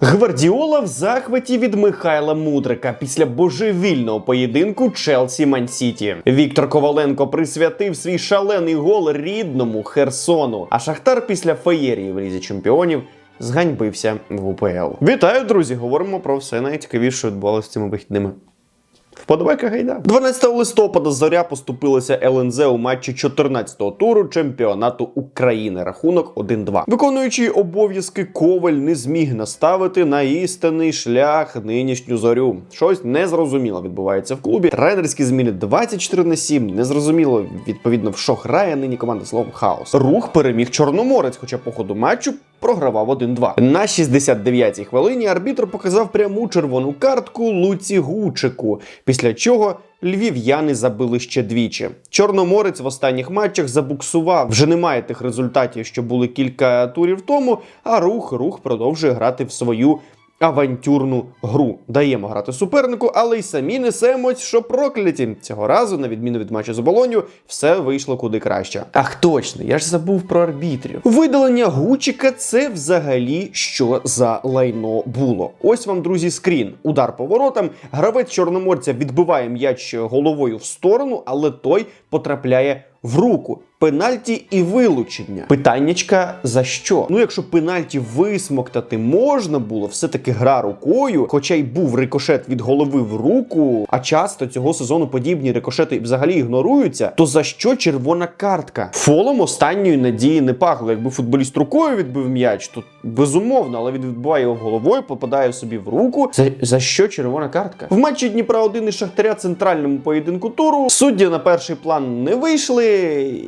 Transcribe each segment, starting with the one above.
Гвардіола в захваті від Михайла Мудрика після божевільного поєдинку Челсі Мансіті. Віктор Коваленко присвятив свій шалений гол рідному Херсону. А Шахтар після феєрії в лізі чемпіонів зганьбився в УПЛ. Вітаю, друзі! Говоримо про все найцікавіше, відбувалося цими вихідними. Вподобайка гайда. 12 листопада зоря поступилася ЛНЗ у матчі 14-го туру чемпіонату України. Рахунок 1-2. Виконуючий обов'язки Коваль не зміг наставити на істинний шлях нинішню зорю. Щось незрозуміло відбувається в клубі. Тренерські зміни 24 на 7. Незрозуміло, відповідно, в що грає нині команда словом хаос. Рух переміг Чорноморець, хоча по ходу матчу програвав 1-2. На 69-й хвилині арбітр показав пряму червону картку Луці Гучику, після чого львів'яни забили ще двічі. Чорноморець в останніх матчах забуксував. Вже немає тих результатів, що були кілька турів тому. А рух рух продовжує грати в свою. Авантюрну гру даємо грати супернику, але й самі несемось, що прокляті. Цього разу, на відміну від матчу з оболонью, все вийшло куди краще. Ах, точно, я ж забув про арбітрів. Видалення Гучика це взагалі що за лайно було. Ось вам, друзі, скрін. Удар по воротам. Гравець чорноморця відбиває м'яч головою в сторону, але той потрапляє в руку. Пенальті і вилучення. Питаннячка за що? Ну, якщо пенальті висмоктати можна було, все-таки гра рукою, хоча й був рикошет від голови в руку, а часто цього сезону подібні рикошети взагалі ігноруються, то за що червона картка? Фолом останньої надії не пахло. Якби футболіст рукою відбив м'яч, то безумовно, але він відбиває його головою, попадає собі в руку. За, за що червона картка? В матчі Дніпра 1 і Шахтаря центральному поєдинку туру судді на перший план не вийшли.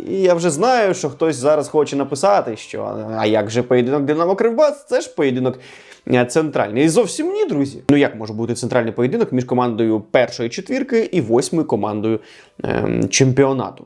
І я вже знаю, що хтось зараз хоче написати, що а як же поєдинок Динамо Кривбас? Це ж поєдинок е, центральний. І зовсім ні, друзі. Ну як може бути центральний поєдинок між командою першої четвірки і восьмою командою ем, чемпіонату?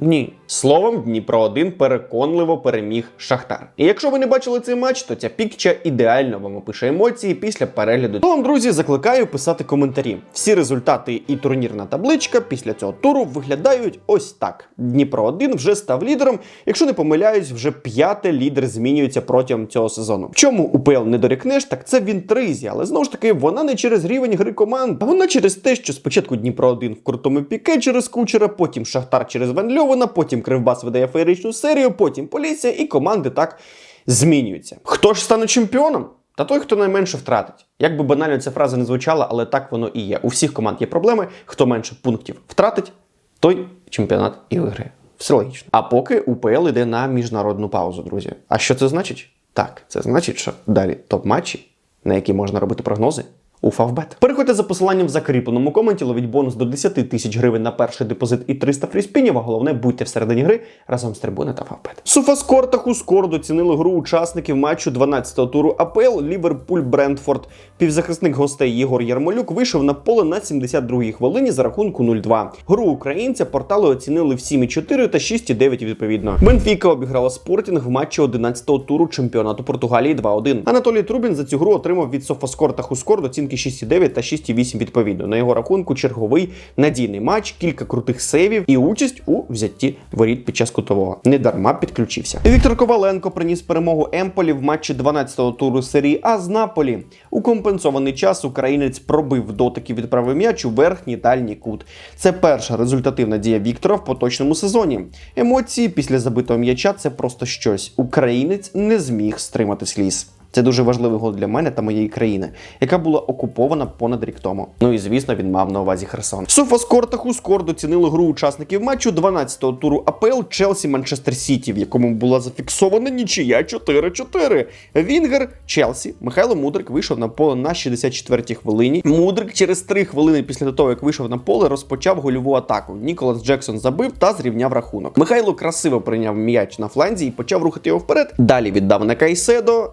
Ні, словом, Дніпро 1 переконливо переміг Шахтар. І якщо ви не бачили цей матч, то ця пікча ідеально вам опише емоції після перегляду. Тому, друзі, закликаю писати коментарі. Всі результати і турнірна табличка після цього туру виглядають ось так: Дніпро 1 вже став лідером. Якщо не помиляюсь, вже п'яте лідер змінюється протягом цього сезону. Чому УПЛ не дорікнеш, так це в інтризі, але знову ж таки вона не через рівень гри команд, а вона через те, що спочатку Дніпро 1 в крутому піке через кучера, потім Шахтар через Ван Льована, потім Кривбас видає феєричну серію, потім Полісся, і команди так змінюються. Хто ж стане чемпіоном? Та той, хто найменше втратить. Як би банально ця фраза не звучала, але так воно і є. У всіх команд є проблеми. Хто менше пунктів втратить, той чемпіонат і виграє. Все логічно. А поки УПЛ йде на міжнародну паузу, друзі. А що це значить? Так, це значить, що далі топ-матчі, на які можна робити прогнози. У Фавбет. Переходьте за посиланням в закріпленому коменті, ловіть бонус до 10 тисяч гривень на перший депозит і 300 фріспінів, а головне будьте всередині гри разом з трибуни та Фавбет. Суфаскор та Хускор доцінили гру учасників матчу 12-го туру АПЛ Ліверпуль Брентфорд. Півзахисник гостей Єгор Ярмолюк вийшов на поле на 72-й хвилині за рахунку 0-2. Гру українця портали оцінили в 7,4 та 6,9 відповідно. Бенфіка обіграла Спортінг в матчі 11-го туру чемпіонату Португалії 2-1. Анатолій Трубін за цю гру отримав від Софаскор та Хускор оцінки 6,9 та 6,8 відповідно. На його рахунку черговий надійний матч, кілька крутих сейвів і участь у взятті воріт під час кутового. Недарма підключився. Віктор Коваленко приніс перемогу Емполі в матчі 12-го туру серії А з Наполі. У компенсований час українець пробив дотик і відправив м'яч у верхній дальній кут. Це перша результативна дія Віктора в поточному сезоні. Емоції після забитого м'яча це просто щось. Українець не зміг стримати сліз. Це дуже важливий гол для мене та моєї країни, яка була окупована понад рік тому. Ну і звісно, він мав на увазі Херсон. Софаскор та Хускор доцінили гру учасників матчу 12-го туру АПЛ Челсі Манчестер Сіті, в якому була зафіксована нічия 4-4. Вінгер Челсі Михайло Мудрик вийшов на поле на 64-й хвилині. Мудрик через 3 хвилини після того, як вийшов на поле, розпочав гольову атаку. Ніколас Джексон забив та зрівняв рахунок. Михайло красиво прийняв м'яч на фланзі і почав рухати його вперед. Далі віддав на Кайседо.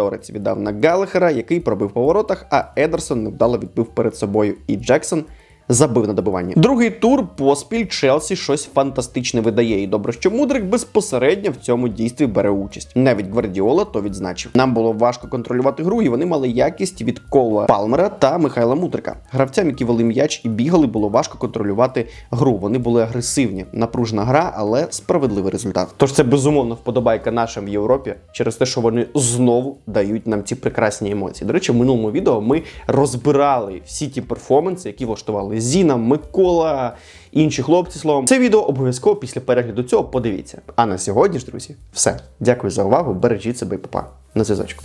Еквадорець віддав на Галахера, який пробив по воротах, а Едерсон невдало відбив перед собою. І Джексон забив на добивання. Другий тур поспіль Челсі щось фантастичне видає. І добре, що Мудрик безпосередньо в цьому дійстві бере участь. Навіть Гвардіола то відзначив. Нам було важко контролювати гру, і вони мали якість від Кола Палмера та Михайла Мудрика. Гравцям, які вели м'яч і бігали, було важко контролювати гру. Вони були агресивні, напружена гра, але справедливий результат. Тож це безумовно вподобайка нашим в Європі через те, що вони знову дають нам ці прекрасні емоції. До речі, в минулому відео ми розбирали всі ті перформанси, які влаштували Зіна, Микола, інші хлопці. Словом, це відео обов'язково після перегляду цього подивіться. А на сьогодні ж, друзі, все. Дякую за увагу. Бережіть себе і папа. На зв'язочку.